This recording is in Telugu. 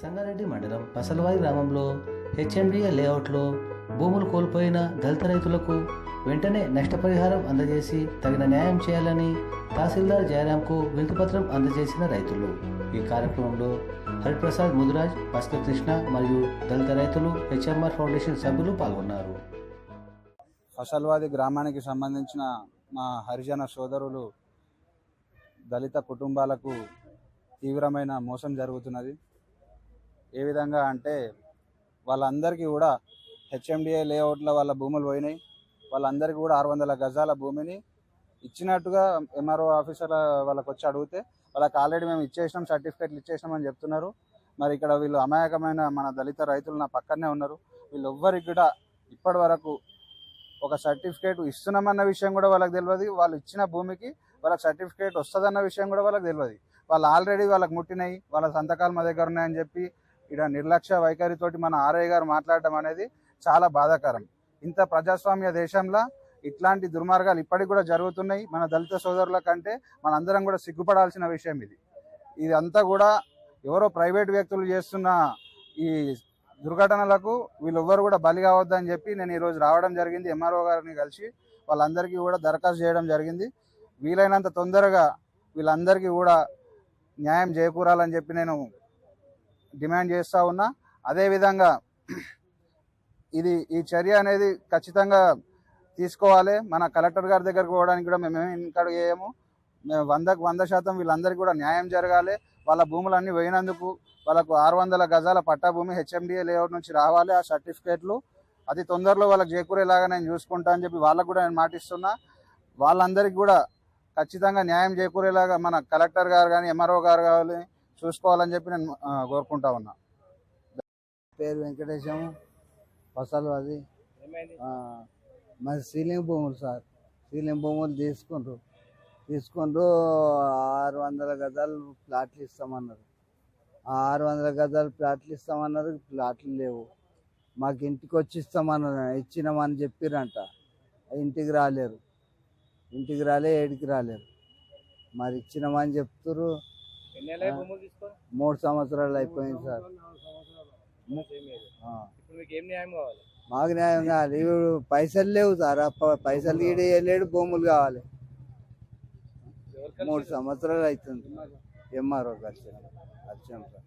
సంగారెడ్డి మండలం పసలవాయి గ్రామంలో హెచ్ఎండిఏ లేఅవుట్లో భూములు కోల్పోయిన దళిత రైతులకు వెంటనే నష్టపరిహారం అందజేసి తగిన న్యాయం చేయాలని తహసీల్దార్ జయరాంకు వినతిపత్రం అందజేసిన రైతులు. ఈ కార్యక్రమంలో హరిప్రసాద్ ముదురాజ్ భాస్కర్ కృష్ణ మరియు దళిత రైతులు హెచ్ఎంఆర్ ఫౌండేషన్ సభ్యులు పాల్గొన్నారు. ఫసల్వాది గ్రామానికి సంబంధించిన మా హరిజన సోదరులు దళిత కుటుంబాలకు తీవ్రమైన మోసం జరుగుతున్నది. ఏ విధంగా అంటే వాళ్ళందరికీ కూడా హెచ్ఎండిఏ లేఅవుట్ల వాళ్ళ భూములు పోయినాయి. వాళ్ళందరికీ కూడా ఆరు వందల గజాల భూమిని ఇచ్చినట్టుగా ఎంఆర్ఓ ఆఫీసర్ వాళ్ళకి వచ్చి అడిగితే వాళ్ళకి ఆల్రెడీ మేము ఇచ్చేసినాం సర్టిఫికేట్లు ఇచ్చేసినామని చెప్తున్నారు. మరి ఇక్కడ వీళ్ళు అమాయకమైన మన దళిత రైతులు నా పక్కనే ఉన్నారు. వీళ్ళు ఎవ్వరికి కూడా ఇప్పటి వరకు ఒక సర్టిఫికేట్ ఇస్తున్నామన్న విషయం కూడా వాళ్ళకి తెలియదు వాళ్ళు ఇచ్చిన భూమికి వాళ్ళకి సర్టిఫికేట్ వస్తుందన్న విషయం కూడా వాళ్ళకి తెలియదు వాళ్ళు ఆల్రెడీ వాళ్ళకి ముట్టినాయి వాళ్ళ సంతకాలు మా దగ్గర ఉన్నాయని చెప్పి ఇక్కడ నిర్లక్ష్య వైఖరితోటి మన ఆర్ఐ గారు మాట్లాడడం అనేది చాలా బాధాకరం. ఇంత ప్రజాస్వామ్య దేశంలో ఇట్లాంటి దుర్మార్గాలు ఇప్పటికి కూడా జరుగుతున్నాయి. మన దళిత సోదరుల కంటే మనందరం కూడా సిగ్గుపడాల్సిన విషయం ఇది. ఇదంతా కూడా ఎవరో ప్రైవేట్ వ్యక్తులు చేస్తున్న ఈ దుర్ఘటనలకు వీళ్ళెవ్వరు కూడా బలి కావద్దని చెప్పి నేను ఈరోజు రావడం జరిగింది. ఎంఆర్ఓ గారిని కలిసి వాళ్ళందరికీ కూడా దరఖాస్తు చేయడం జరిగింది. వీలైనంత తొందరగా వీళ్ళందరికీ కూడా న్యాయం చేకూరాలని చెప్పి నేను డిమాండ్ చేస్తూ ఉన్నా. అదేవిధంగా ఇది ఈ చర్య అనేది ఖచ్చితంగా తీసుకోవాలి. మన కలెక్టర్ గారి దగ్గరకు పోవడానికి కూడా మేము ఇంకా చేయము. మేము వందకు వంద శాతం వీళ్ళందరికీ కూడా న్యాయం జరగాలి. వాళ్ళ భూములన్నీ పోయినందుకు వాళ్ళకు ఆరు వందల గజాల పట్టా భూమి హెచ్ఎండిఏ లేఅవుట్ నుంచి రావాలి ఆ సర్టిఫికేట్లు. అతి తొందరలో వాళ్ళకి చేకూరేలాగా నేను చూసుకుంటా అని చెప్పి వాళ్ళకు కూడా నేను మాటిస్తున్నా. వాళ్ళందరికీ కూడా ఖచ్చితంగా న్యాయం చేకూరేలాగా మన కలెక్టర్ గారు కానీ ఎంఆర్ఓ గారు కానీ చూసుకోవాలని చెప్పి నేను కోరుకుంటా ఉన్నా. పేరు వెంకటేశం పసలు అది. మరి సీలింగ్ భూములు సార్. సీలింగ్ భూములు తీసుకుండ్రు. తీసుకుండ్రు ఆరు వందల గజాలు ప్లాట్లు ఇస్తామన్నారు. ఆ ఆరు వందల గజాలు ప్లాట్లు ఇస్తామన్నారు ప్లాట్లు లేవు. మాకు ఇంటికి వచ్చి ఇస్తామన్నారు ఇచ్చినామని చెప్పిరంట. ఇంటికి రాలేరు. ఇంటికి రాలే ఏడికి రాలేరు. మరి ఇచ్చినామని చెప్తురు మూడు సంవత్సరాలు అయిపోయింది సార్. మీకు న్యాయం కావాలి? మాకు న్యాయం కావాలి. ఇప్పుడు పైసలు లేవు సార్. పైసలు ఈడ లేడు భూములు కావాలి. మూడు సంవత్సరాలు అవుతుంది. ఎంఆర్ఓ. వచ్చాం వచ్చాం సార్.